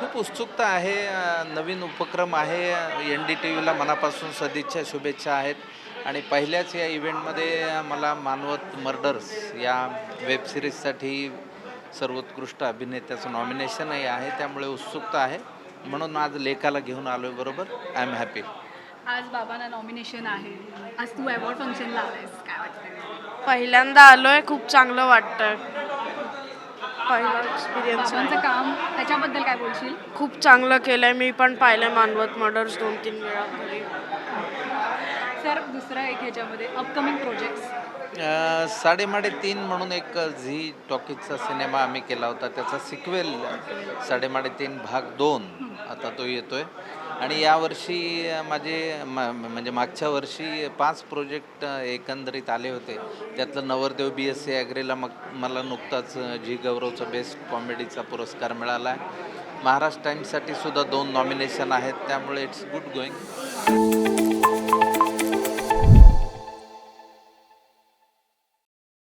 खूप उत्सुकता आहे. नवीन उपक्रम आहे. एन डी टी व्हीला मनापासून सदिच्छा शुभेच्छा आहेत. आणि पहिल्याच या इव्हेंटमध्ये मला मानवत मर्डर्स या वेबसिरीजसाठी सर्वोत्कृष्ट अभिनेत्याचं नॉमिनेशनही आहे. त्यामुळे उत्सुकता आहे. म्हणून आज लेखाला घेऊन आलो आहे बरोबर. I am happy. आज बाबांना नॉमिनेशन आहे. आज तू अवॉर्ड फंक्शनला आलायस. काय वाटतं पहिल्यांदा आलोय. खूप चांगलं वाटतंय पहिला एक्सपिरियन्स बाबांचं काम त्याच्याबद्दल काय बोलशील? खूप चांगलं केलंय. मी पण पाहिलंय मानवत मर्डर्स दोन तीन वेळा घरी सर दुसरं एक ह्याच्यामध्ये अपकमिंग प्रोजेक्ट साडेमाडे तीन म्हणून एक झी टॉकीजचा सिनेमा आम्ही केला होता त्याचा सिक्वेल साडेमाडे तीन भाग दोन आता तो येतोय. आणि यावर्षी माझे म- म्हणजे मागच्या वर्षी पाच प्रोजेक्ट एकंदरीत आले होते. त्यातलं नवरदेव बी एस सी ॲग्रीला मग मला नुकताच झी जी गौरवचा बेस्ट कॉमेडीचा पुरस्कार मिळाला. आहे महाराष्ट्र टाईम्ससाठी सुद्धा दोन नॉमिनेशन आहेत त्यामुळे इट्स गुड गोईंग